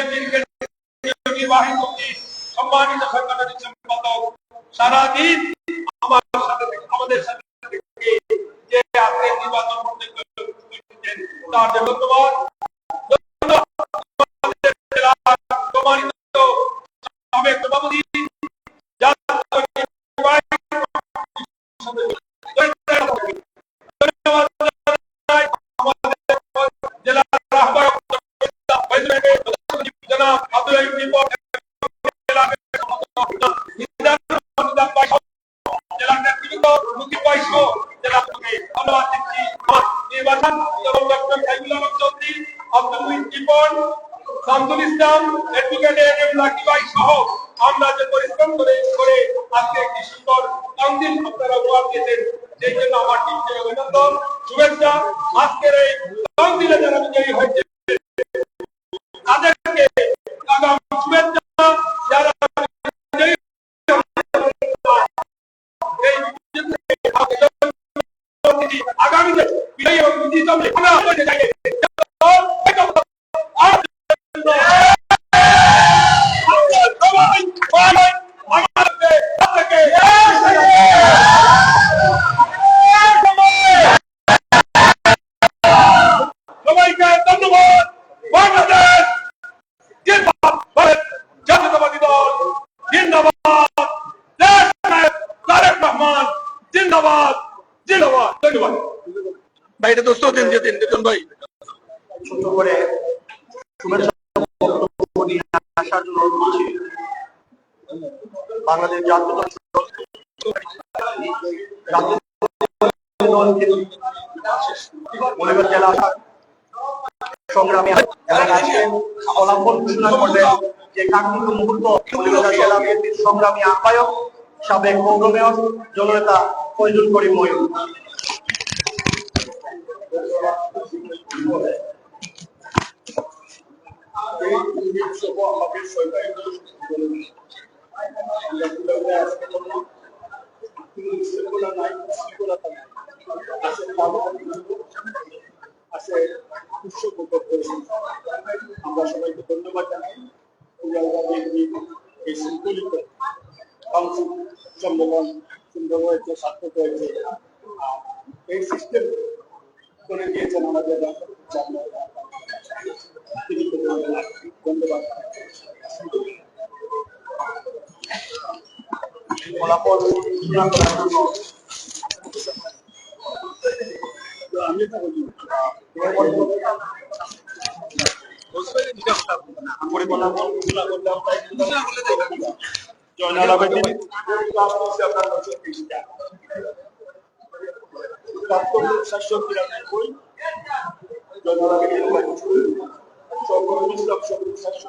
বিএনপির নির্বাহী কমিটির সম্মানিত সরকারি সম্পাদক সারাদিন আমার সাথে আমাদের সাথে যে ধন্যবাদ ধন্যবাদ বাংলাদেশ জাতীয় মলিবাগ জেলা সংগ্রামী এবং আজকে ফলাফল ঘোষণা করলেন যে কাঙ্ক্ষিত মুহূর্ত মলিবাগ জেলা বিএনপির সংগ্রামী আহ্বায়ক, সাবেক পৌর মেয়র, জননেতা ফৈজুল করিম ময়ূর আমরা সবাইকে ধন্যবাদ জানাই এই শৃঙ্খলিত সম্মেলন সুন্দর হয়েছে সার্থক হয়েছে এই সিস্টেম করে দিয়েছেন আমাদের ধন্যবাদ ফলাফল ঘোষণা করার জন্য আমি তো বলি ফলাফল ঘোষণা করলাম তাই জয়নাল আবেদিন ক্লাস করছে আপনার কাছে তিনটা প্রাপ্ত সাতশো তিরানব্বই জয়নাল আবেদিন পঁয়ত্রিশ সর্বরুল সাতশো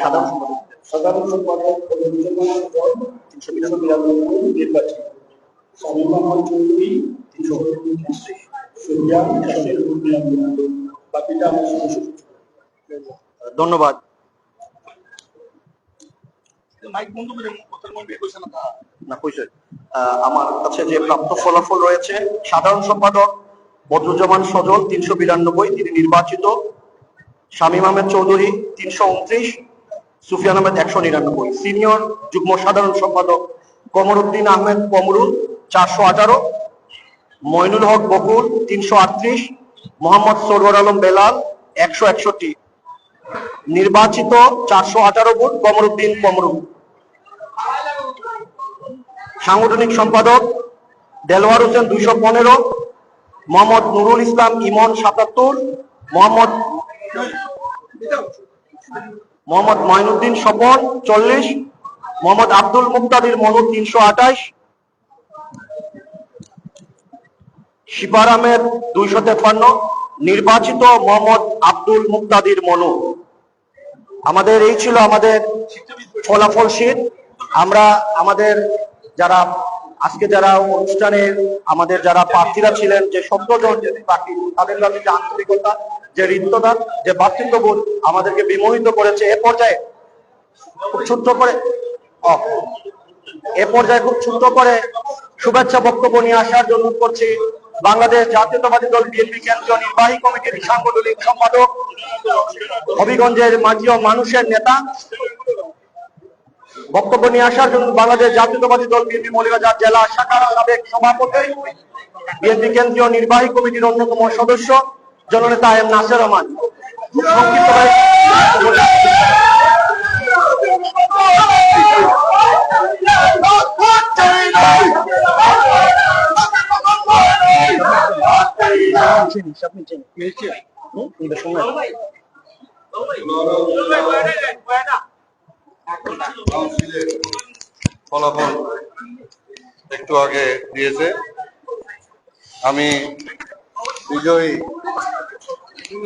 সাধারণ সম্পাদক। সাধারণ সম্পাদক তিনশো বিরানব্বই নির্বাচিত। স্বামী মোহাম্মদ চৌধুরী তিনশো সুরিয়া একশো নিরানব্বই বাকিটা ধন্যবাদ। আমার কাছে যে প্রাপ্ত ফলাফল রয়েছে সাধারণ সম্পাদক বদরুজ্জামান সজল তিনশো বিরানব্বই তিনি নির্বাচিত। শামীম আহমেদ চৌধুরী তিনশো উনত্রিশ, সুফিয়ান আহমেদ একশো নিরানব্বই, সিনিয়র যুগ্ম সাধারণ সম্পাদক কমরুদ্দিন আহমেদ কমরুল চারশো আঠারো, মইনুল হক বকুল তিনশো আটত্রিশ, মোহাম্মদ সরওয়ার আলম বেলাল একশো একষট্টি। নির্বাচিত চারশো আঠারো ভোট কমরুদ্দিন কমরুল। সাংগঠনিক সম্পাদক দেলোয়ার হোসেন দুইশো পনেরো, মোহাম্মদ নুরুল ইসলাম ইমন সাতাত্তর, মোহাম্মদ মোহাম্মদ মঈনুদ্দিন স্বপন চল্লিশ। মোহাম্মদ আব্দুল মুক্তাদির মনু, তিনশো আঠাশ। শিপার আহমেদ, দুইশো তেপ্পান্ন। নির্বাচিত মোহাম্মদ আব্দুল মুক্তাদির মনু। আমাদের এই ছিল আমাদের ফলাফল শীট আমরা আমাদের যারা আজকে যারা অনুষ্ঠানে আমাদের যারা প্রার্থীরা ছিলেন, যে সত্যজন যে প্রার্থী, তাদের কাছে যে আন্তরিকতা, যে হৃদ্যতা যে ভাতৃত্ববোধ আমাদেরকে বিমোহিত করেছে, এ পর্যায়ে খুব ছোট্ট করে এ পর্যায়ে খুব ছোট্ট করে শুভেচ্ছা বক্তব্য নিয়ে আসার জন্য করছি বাংলাদেশ জাতীয়তাবাদী দল বিএনপি কেন্দ্রীয় নির্বাহী কমিটির সাংগঠনিক সম্পাদক হবিগঞ্জের মাটি মানুষের নেতা বক্তব্য নিয়ে আসার জন্য বাংলাদেশ জাতীয়তাবাদী দল বিএনপি মৌলিবাজার জেলা শাখার সাবেক সভাপতি বিএনপি কেন্দ্রীয় নির্বাহী কমিটির অন্যতম সদস্য জননেতা এম নাসের রহমান। খুব সংক্ষিপ্তভাবে ফলাফল একটু আগে দিয়েছে। আমি বিজয়ী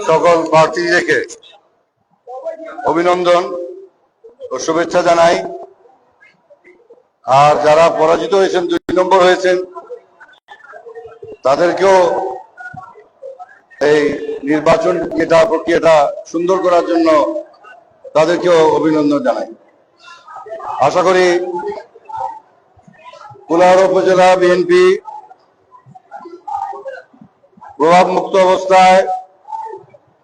সকল প্রার্থীদেরকে অভিনন্দন ও শুভেচ্ছা জানাই। আর যারা পরাজিত হয়েছেন, দুই নম্বর হয়েছেন, তাদেরকেও এই নির্বাচন এটা প্রক্রিয়াটা সুন্দর করার জন্য তাদেরকেও অভিনন্দন জানাই। আশা করি কুলাউড়া উপজেলা বিএনপি প্রভাব মুক্ত অবস্থায়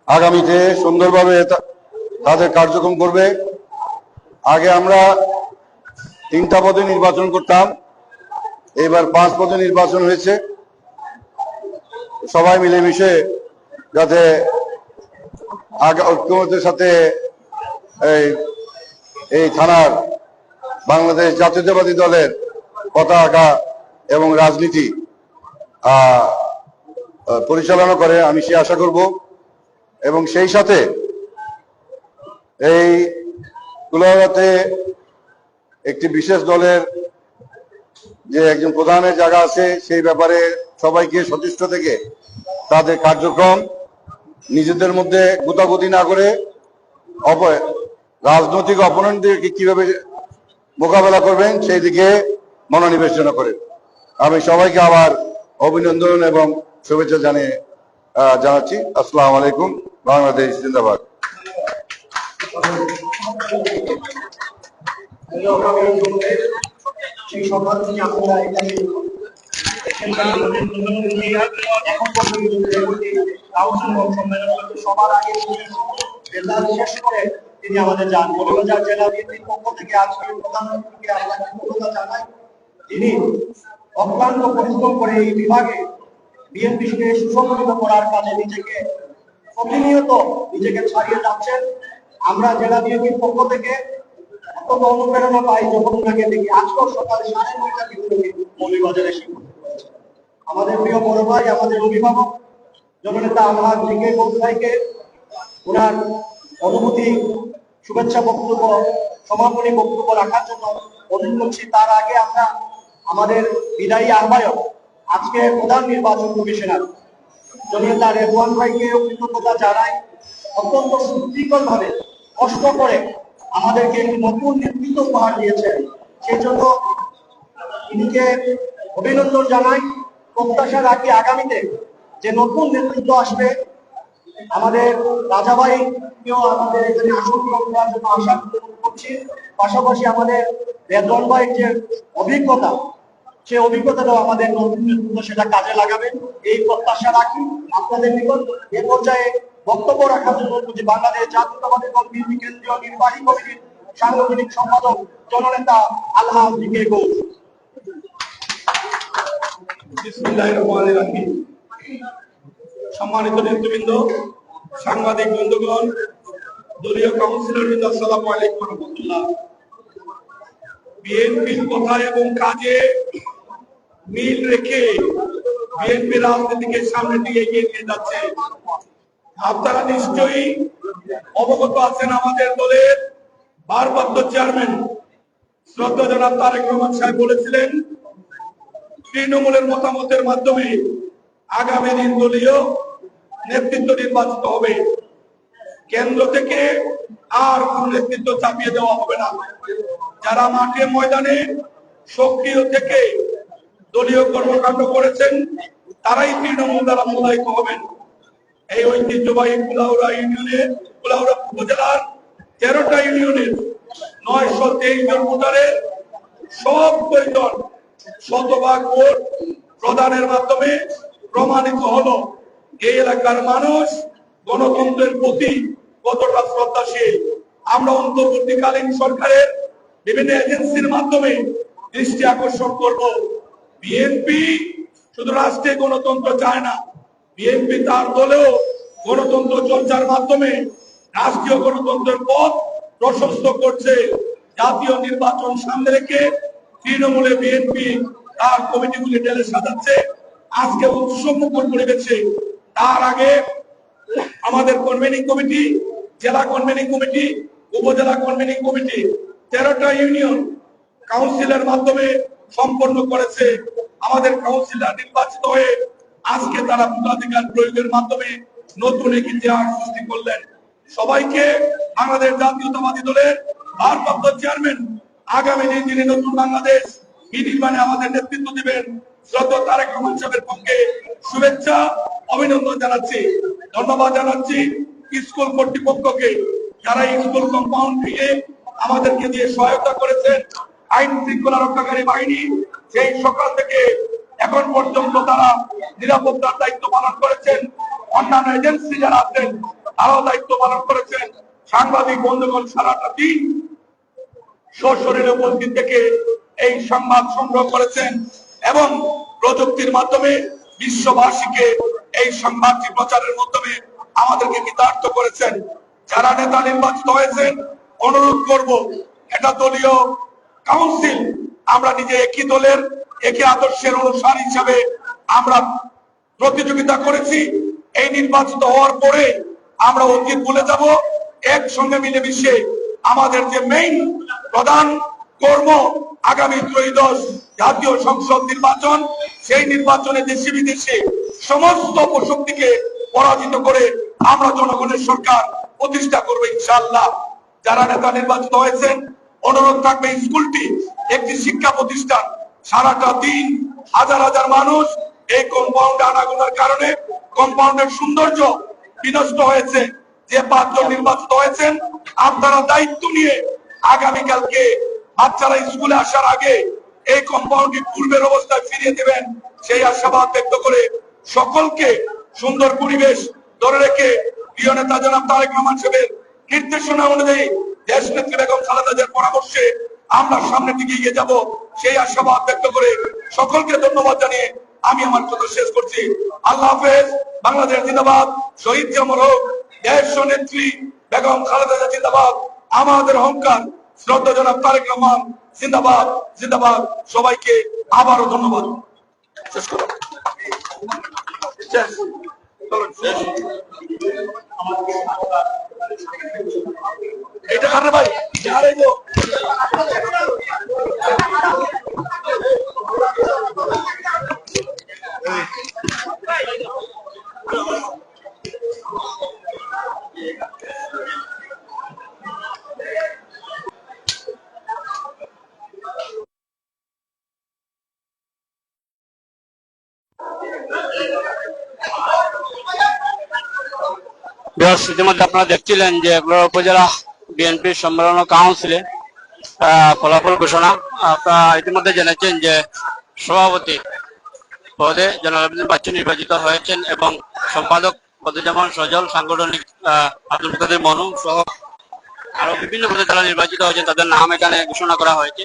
আগামীতে সুন্দরভাবে তাদের কার্যক্রম করবে। আগে আমরা তিনটা পদে নির্বাচন করতাম, এবার পাঁচ পদে নির্বাচন হয়েছে। সবাই মিলেমিশে যাতে ঐক্যমতের সাথে এই থানার বাংলাদেশ জাতীয়তাবাদী দলের পতাকা এবং রাজনীতি পরিচালনা করে আমি সে আশা করব। এবং সেই সাথে এই কুলাউড়াতে একটি বিশেষ দলের যে একজন প্রধানের জায়গা আছে, সেই ব্যাপারে সবাইকে সচেষ্ট থেকে তাদের কার্যক্রম নিজেদের মধ্যে গুতাগুতি না করে রাজনৈতিক অপোনেন্টদেরকে কীভাবে মোকাবেলা করবেন, সেই দিকে মনোনিবেশ করেন। আমি সবাইকে আবার অভিনন্দন এবং শুভেচ্ছা জানিয়ে জানাচ্ছি। আসসালাম আলাইকুম, বাংলাদেশ জিন্দাবাদ। সবার আগে তিনি আমাদের যান। জেলা বিএনপির পক্ষ থেকে প্রধানমন্ত্রীকে আমরা জানাই। অক্লান্ত পরিশ্রম করে এই বিভাগে বিএনপিকে সুসংগঠিত করার কাজে নিজেকে প্রতিনিয়ত নিজেকে ছাড়িয়ে যাচ্ছেন। আমরা জেলা বিএনপির পক্ষ থেকে অত্যন্ত অনুপ্রেরণা পাই যখন ওনাকে দেখি আজকেও সকালে সাড়ে নয়টা বিদ্রোহী মৌলিবাজারে আমাদের প্রিয় বড় ভাই, আমাদের অভিভাবক জননেতা আমার দিকে ভাইকে ওনার অনুভূতি, শুভেচ্ছা বক্তব্য, সমাপনী বক্তব্য রাখার জন্য অনুরোধ করছি। তার আগে আমরা আমাদের বিদায়ী আহ্বায়ক, আজকে প্রধান নির্বাচন কমিশনার জননেতা রেদওয়ান ভাইকে কৃতজ্ঞতা জানাই। অত্যন্ত সুদৃঢ় ভাবে কষ্ট করে আমাদেরকে একটি নতুন নেতৃত্ব উপহার দিয়েছেন। সেই জন্য তিনিকে অভিনন্দন জানাই। প্রত্যাশা রাখি আগামীতে যে নতুন নেতৃত্ব আসবে আমাদের রাজাভাই কেও আমাদের এখানে আসন আশা করছি। পাশাপাশি আমাদের রেদওয়ান ভাইয়ের যে অভিজ্ঞতা সেই অভিজ্ঞতাটাও আমাদের নতুন সেটা কাজে লাগাবেন এই প্রত্যাশা রাখি আপনাদের নিকট। এ পর্যায়ে বক্তব্য রাখার জন্য যে বাংলাদেশ জাতীয়তাবাদী দল বিএনপি কেন্দ্রীয় নির্বাহী কমিটির সাংগঠনিক সম্পাদক জননেতা আল্লাহ দিকে ঘোষ বিসমিল্লাহির রহমানির রহিম। সম্মানিত নেতৃবৃন্দ, সাংবাদিক বন্ধুগণ, দলীয় কাউন্সিলর আসসালামু আলাইকুম রহমতুল্লাহ। বিএনপির কথা এবং কাজে মিল রেখে বিএনপি রাজনীতিকে সামনের দিকে এগিয়ে নিয়ে যাচ্ছে। আপনারা নিশ্চয়ই অবগত আছেন আমাদের দলের ভারপ্রাপ্ত চেয়ারম্যান, শ্রদ্ধা জনাব তারেক রহমান সাহেব বলেছিলেন, তৃণমূলের মতামতের মাধ্যমে আগামী দিন দলীয় নেতৃত্ব নির্বাচিত হবে। কেন্দ্র থেকে আর কোন নেতৃত্ব চাপিয়ে দেওয়া হবে না। যারা মাঠে ময়দানে সক্রিয় থেকে দলীয় কর্মকাণ্ড করেছেন, তারাই তৃণমূল দ্বারা মূল্যায়িত হবেন। এই ঐতিহ্যবাহী কুলাউড়া ইউনিয়নে, কুলাউড়া উপজেলার তেরোটা ইউনিয়নের নয়শো তেইশ জন ভোটারের সব প্রয়োজন শতভাগ ভোট প্রদানের মাধ্যমে প্রমাণিত হলো, এই এলাকার মানুষ গণতন্ত্রের প্রতি কতটা শ্রদ্ধাশীল। আমরা অন্তর্বর্তীকালীন সরকারের বিভিন্ন এজেন্সির মাধ্যমে দৃষ্টি আকর্ষণ করব। বিএনপি শুধু রাষ্ট্রে গণতন্ত্র চায় না, বিএনপি তার দলেও গণতন্ত্র চর্চার মাধ্যমে রাষ্ট্রীয় গণতন্ত্রের পথ প্রশস্ত করছে। জাতীয় নির্বাচন সামনে রেখে তৃণমূলে বিএনপি তার কমিটিগুলি ঢেলে সাজাচ্ছে। আজকে উৎসব মুখর পরিবেশে তার আগে আমাদের কনভেনিং কমিটি জেলা কনভেনিং কমিটি উপজেলা কনভেনিং কমিটি তেরোটা ইউনিয়ন কাউন্সিলের মাধ্যমে সম্পন্ন করেছে। আমাদের কাউন্সিলর নির্বাচিত হয়ে আজকে তারা ভোটাধিকার প্রয়োগের মাধ্যমে নতুন এক ইতিহাস সৃষ্টি করলেন। সবাইকে বাংলাদেশ জাতীয়তাবাদী দলের ভারপ্রাপ্ত চেয়ারম্যান আগামী দিন যিনি নতুন বাংলাদেশ বিনির্মাণে আমাদের নেতৃত্ব দিবেন শ্রদ্ধা আমাদেরকে দিয়ে সহায়তা করেছেন, আইন শৃঙ্খলা রক্ষাকারী বাহিনী, সেই সকাল থেকে এখন পর্যন্ত তারা নিরাপত্তার দায়িত্ব পালন করেছেন। অন্যান্য এজেন্সি যারা আছেন, তারাও দায়িত্ব পালন করেছেন। সাংবাদিক বন্ধুগণ, সারাটা দিন সশরীরে উপস্থিত থেকে এই সংবাদ সংগ্রহ করেছেন। এবং প্রযুক্তির মাধ্যমে বিশ্ববাসীকে এই সংবাদটি প্রচারের মাধ্যমে আমাদেরকে কৃতার্থ করেছেন। যারা নেতা নির্বাচিত হয়েছেন, অনুরোধ করব, এটা দলীয় কাউন্সিল, আমরা নিজে একই দলের, একই আদর্শের অনুসার হিসাবে আমরা প্রতিযোগিতা করেছি। এই নির্বাচিত হওয়ার পরে আমরা অতীত ভুলে যাব। একসঙ্গে মিলেমিশে আমাদের যে মেইন প্রধান কর্ম আগামী ত্রয়োদশ জাতীয় সংসদ নির্বাচন। সেই নির্বাচনে দেশে বিদেশে সমস্ত শক্তিকে পরাজিত করে আমরা জনগণের সরকার প্রতিষ্ঠা করব ইনশাআল্লাহ। যারা নেতা নির্বাচিত হয়েছেন, অনুরোধ থাকবে স্কুলটি, একটি শিক্ষা প্রতিষ্ঠান। সারাটা দিন হাজার হাজার মানুষ এই কম্পাউন্ডে আনাগোনার কারণে কম্পাউন্ডের সৌন্দর্য বিনষ্ট হয়েছে। যে পাঁচজন নির্বাচিত হয়েছেন, আপনারা দায়িত্ব নিয়ে আগামীকালকে বাচ্চারা স্কুলে আসার আগে এই কম্পাউন্ডটি পূর্বের অবস্থায় ফিরিয়ে দেবেন। সেই আশাবাদ ব্যক্ত করে সকলকে সুন্দর পরিবেশ ধরে রেখে প্রিয় নেতা জনাব তারেক রহমান সাহেবের নির্দেশনা অনুযায়ী দেশ নেত্রী বেগম খালেদা জিয়ার পরামর্শে আমরা সামনের দিকে এগিয়ে যাব। সেই আশাবাদ ব্যক্ত করে সকলকে ধন্যবাদ জানিয়ে আমি আমার কথা শেষ করছি। আল্লাহ হাফেজ, বাংলাদেশ জিন্দাবাদ, শহীদ জামর হোক, দেশ নেত্রী বেগম খালেদা জিন্দাবাদ, আমাদের অহংকার শ্রদ্ধা জনাব তারেক রহমান, জিন্দাবাদ জিন্দাবাদ। সবাইকে আবারও ধন্যবাদ। শেষ করো। এটা আরে ভাই? আরে ইতিমধ্যে আপনারা দেখছিলেন যে উপজেলা বিএনপির সম্মেলন কাউন্সিলে ফলাফল ঘোষণা। আপনারা ইতিমধ্যে জেনেছেন যে সভাপতি পদে আব্দুল বাচ্চু নির্বাচিত হয়েছেন এবং সম্পাদক পদে যেমন সজল, সাংগঠনিক আব্দুল কাদের মনু সহ আরও বিভিন্ন পদে যারা নির্বাচিত হয়েছেন। তাদের নাম এখানে ঘোষণা করা হয়েছে।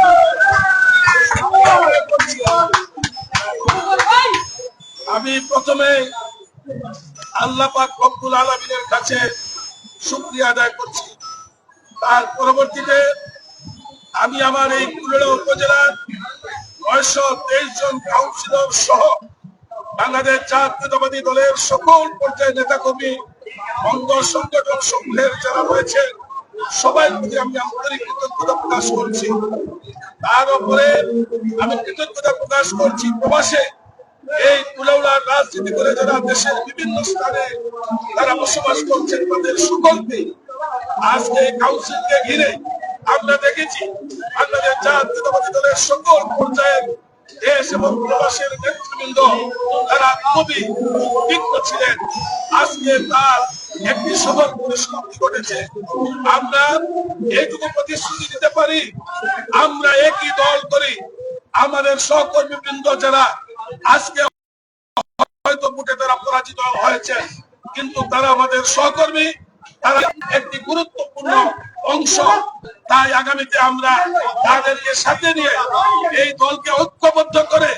আমি প্রথমে আল্লাহ পাক রব্বুল আলমিনের কাছে শুক্রিয়া আদায় করছি। তার পরবর্তীতে আমি আমার এই কুলেড়া উপজেলার নয়শো তেইশ জন কাউন্সিলর সহ বাংলাদেশ জাতীয়তাবাদী দলের সকল পর্যায়ের নেতাকর্মী অঙ্গ সংগঠন সমূহের যারা রয়েছে, সবাই প্রতি আমি আন্তরিক কৃতজ্ঞতা প্রকাশ করছি। তার উপরে আমি কৃতজ্ঞতা প্রকাশ করছি প্রবাসে। এই কুলাউড়ার রাজনীতি করে যারা দেশের বিভিন্ন স্থানে তারা বসবাস করছেন, তাদের সকলকে আজকে কাউন্সিলকে ঘিরে আমরা দেখেছি বাংলাদেশ জাতীয়তাবাদী দলের সকল পর্যায়ের দেশ এবং প্রবাসের নেতৃবৃন্দ, তারা খুবই বিজ্ঞ ছিলেন। আজকে তার একটি সফল পরিসমাপ্তি ঘটেছে। আমরা এইটুকু প্রতিশ্রুতি দিতে পারি, আমরা একই দল করি, আমাদের সহকর্মী বৃন্দ যারা আজকে হয়তো ভোটে তারা পরাজিত হয়েছে, কিন্তু তারা আমাদের সহকর্মী, তারা একটি গুরুত্বপূর্ণ অংশ। তাই আগামীতে আমরা তাদেরকে সাথে নিয়ে এই দলকে ঐক্যবদ্ধ করে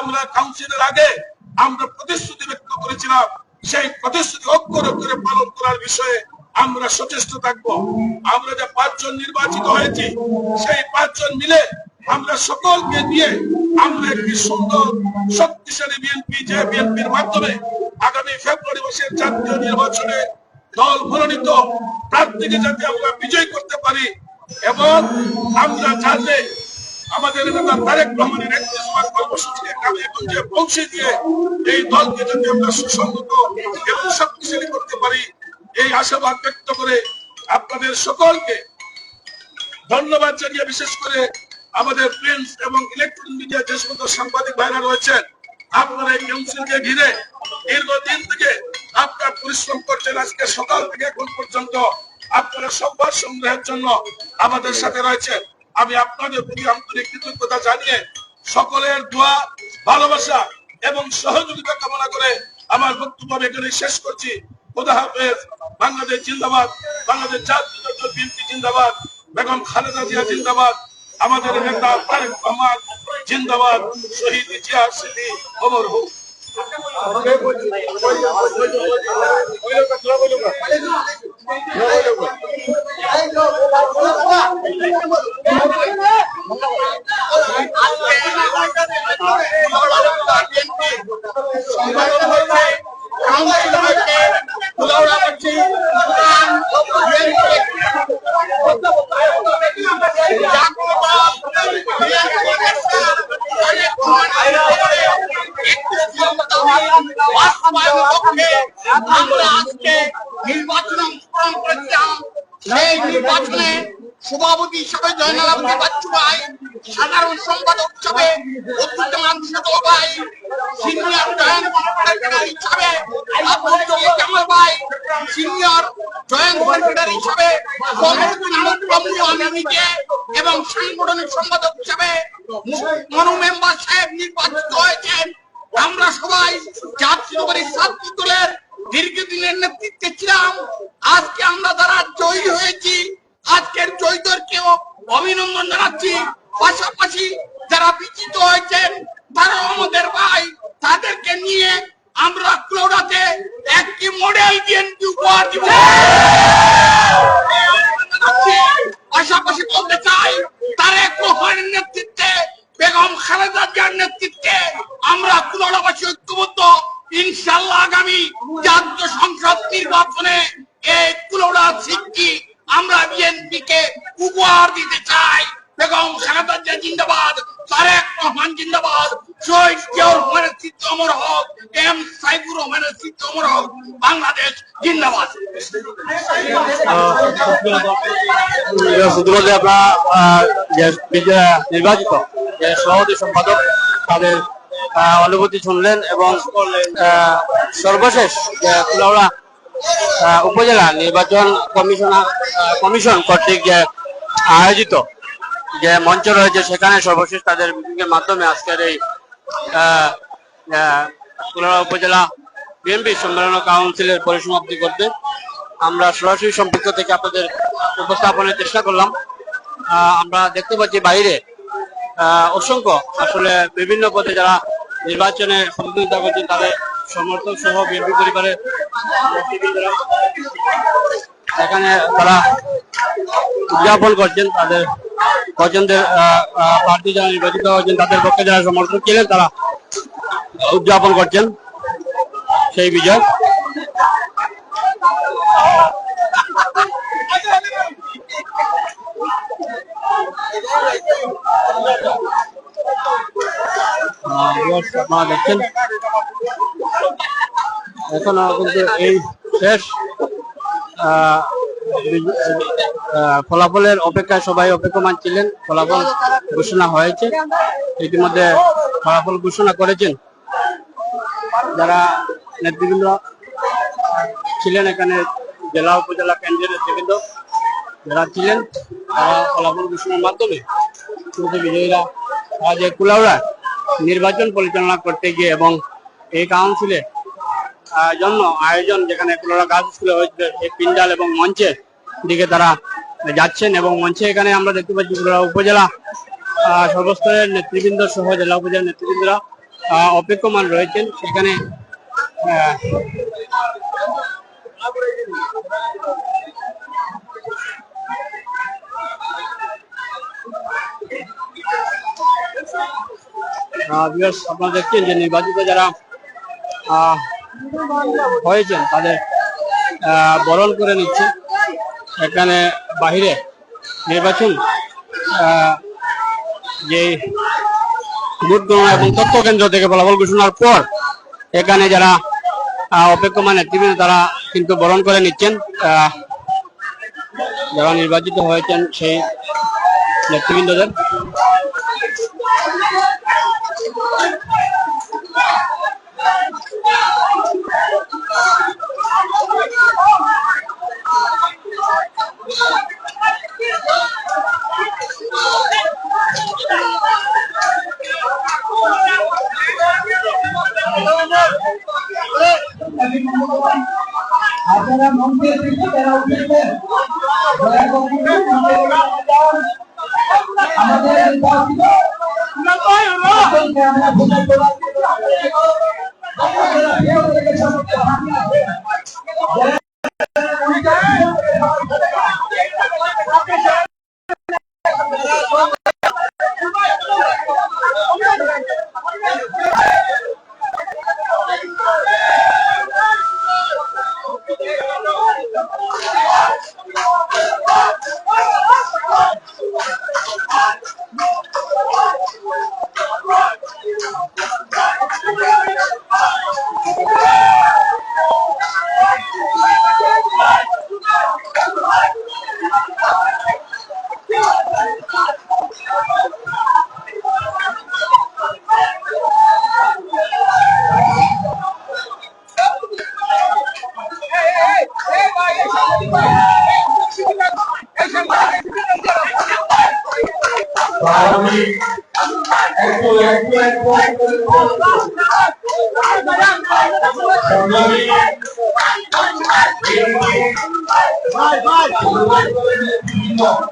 আমরা কাউন্সিলের আগে আমরা প্রতিশ্রুতি ব্যক্ত করেছিলাম। সেই প্রতিশ্রুতি অক্ষর অক্ষরে পালন করার বিষয়ে আমরা সচেষ্ট থাকব। আমরা যে পাঁচজন নির্বাচিত হয়েছি, সেই পাঁচজন মিলে আমরা সকলকে নিয়ে আমরা একটি সুন্দর, শক্তিশালী বিএনপি যে বিএনপির মাধ্যমে আগামী ফেব্রুয়ারি মাসের জাতীয় নির্বাচনে দল মনোনীত প্রার্থীকে যাতে আমরা বিজয় করতে পারি এবং আমরা যাতে আমাদের নেতা তারেক রহমানের একত্রিশ গ্রামে গঞ্জে পৌঁছে দিয়ে এই দলকে যদি আমরা সুসংগত এবং শক্তিশালী করতে পারি, এই আশাবাদ ব্যক্ত করে আপনাদের সকলকে ধন্যবাদ জানিয়ে বিশেষ করে আমাদের প্রিন্স এবং ইলেকট্রনিক মিডিয়া যে সমস্ত সাংবাদিক ভাইরা রয়েছেন, আপনারা এই কাউন্সিলকে ঘিরে দীর্ঘদিন থেকে আপনারা পরিশ্রম করছেন। আজকে সকাল থেকে এখন পর্যন্ত আপনারা সংবাদ সংগ্রহের জন্য আমাদের সাথে রয়েছেন। আমি আপনাদের প্রতি আন্তরিক কৃতজ্ঞতা জানিয়ে সকলের দোয়া, ভালোবাসা এবং সহযোগিতা কামনা করে আমার বক্তব্য আমি এখানে শেষ করছি। খোদা হাফেজ, বাংলাদেশ জিন্দাবাদ, বাংলাদেশ জাতীয় বিএনপি জিন্দাবাদ, বেগম খালেদা জিয়া জিন্দাবাদ, আমাদের নেতা তারেক রহমান জিন্দাবাদ, শহীদ জিয়া অমর হোক। Yeah. আমরা আজকে নির্বাচন অংশগ্রহণ করেছিলাম। সেই নির্বাচনে সভাপতি হিসেবে জয়নাল আব্দি বাচ্চু ভাই, সাধারণ সম্পাদক হিসেবে অত্যুত্তমান সদর ভাই, সিনিয়র জয়েন্ট সেক্রেটারি হিসাবে আব্দুল জামাল ভাই, সিনিয়র জয়েন্ট সেক্রেটারি হিসাবে আমিকে এবং সাংগঠনিক সম্পাদক হিসাবে মনু মেম্বার সাহেব নির্বাচিত হয়েছেন। আমরা সবাই জাতীয়বাদী ছাত্র দলের দীর্ঘদিনের নেতৃত্বে ছিলাম। আজকে আমরা যারা জয়ী হয়েছি, আজকের জয়ীদেরকেও অভিনন্দন জানাচ্ছি। পাশাপাশি যারা বিজিত হয়েছেন তারা আমাদের ভাই, তাদেরকে নিয়ে আমরা ক্লোরাতে একটি মডেল বিএনপি উপহার দিব। পাশাপাশি বলতে চাই, তারেক রহমানের নেতৃত্বে বেগম খালেদা জিয়ার নেতৃত্বে আমরা কুলাবাসী ঐক্যবদ্ধ ইনশাল্লাহ আগামী জাতীয় সংসদ নির্বাচনে এই কুলোড়া সিটটি আমরা বিএনপি কে উপহার দিতে চাই। বেগম খালেদা জিয়া জিন্দাবাদ, তারেক রহমান জিন্দাবাদ, শহীদ জিয়াউর রহমানের অমর হক, এম সাইফুর রহমানের স্মৃতি অমর হক, বাংলাদেশ জিন্দাবাদ। আপনার নির্বাচিত সভাপতি সম্পাদক তাদের অনুভূতি শুনলেন এবং সর্বশেষ কুলাউড়া উপজেলা নির্বাচন কমিশনার কমিশন কর্তৃক যে আয়োজিত যে মঞ্চ রয়েছে, সেখানে সর্বশেষ তাদের মিটিংয়ের মাধ্যমে আজকের এই কুলাউড়া উপজেলা বিএনপি সম্মেলন কাউন্সিলের পরিসমাপ্তি করতে আমরা সরাসরি সম্পৃক্ত থেকে আপনাদের উপস্থাপনের চেষ্টা করলাম। আমরা দেখতে পাচ্ছি বাইরে অসংখ্য। আসলে বিভিন্ন পদে যারা নির্বাচনে প্রতিদ্বন্দ্বিতা করছেন, তাদের সমর্থক সহ বিএনপি পরিবারের এখানে তারা উদযাপন করছেন, তাদের পছন্দের প্রার্থী যারা নির্বাচিত হয়েছেন, তাদের পক্ষে যারা সমর্থক ছিলেন, তারা উদযাপন করছেন। সেই বিজয়। আপনারা দেখছেন? এখনও কিন্তু এই শেষ ফলাফলের অপেক্ষায় সবাই অপেক্ষমান ছিলেন। ফলাফল ঘোষণা হয়েছে। ইতিমধ্যে ফলাফল ঘোষণা করেছেন। যারা নেতৃবৃন্দ ছিলেন এখানে জেলা উপজেলা কেন্দ্রের নেতৃবৃন্দ যারা ছিলেন, তারা ফলাফল ঘোষণার মাধ্যমে কিন্তু বিজয়ীরা, আজ কুলাউড়া নির্বাচন পরিচালনা করতে গিয়ে এবং এই কাউন্সিলে জন্য আয়োজন যেখানে কুলাউড়া গার্লস স্কুলে হয়েছে, এই পিন্ডাল এবং মঞ্চে দিকে তারা যাচ্ছেন এবং মঞ্চে এখানে আমরা দেখতে পাচ্ছি উপজেলা সর্বস্তরের নেতৃবৃন্দ সহ জেলা উপজেলার নেতৃবৃন্দরা অপেক্ষমান রয়েছেন। সেখানে আপনারা দেখছেন যে নির্বাচিত যারা হয়েছেন, তাদের বরণ করে নিচ্ছে। এখানে বাহিরে নির্বাচন যে ভোট গণনা এবং তথ্য কেন্দ্র থেকে ফলাফল ঘোষণার পর এখানে যারা অপেক্ষমান নেতৃবৃন্দ তারা কিন্তু বরণ করে নিচ্ছেন। যারা নির্বাচিত হয়েছেন সেই নেতৃবৃন্দদের। আপনারা মন্ত্রের দিকে যারা উঠেছেন দয়া করে আপনারা বিয়োগ থেকে Bye, bye.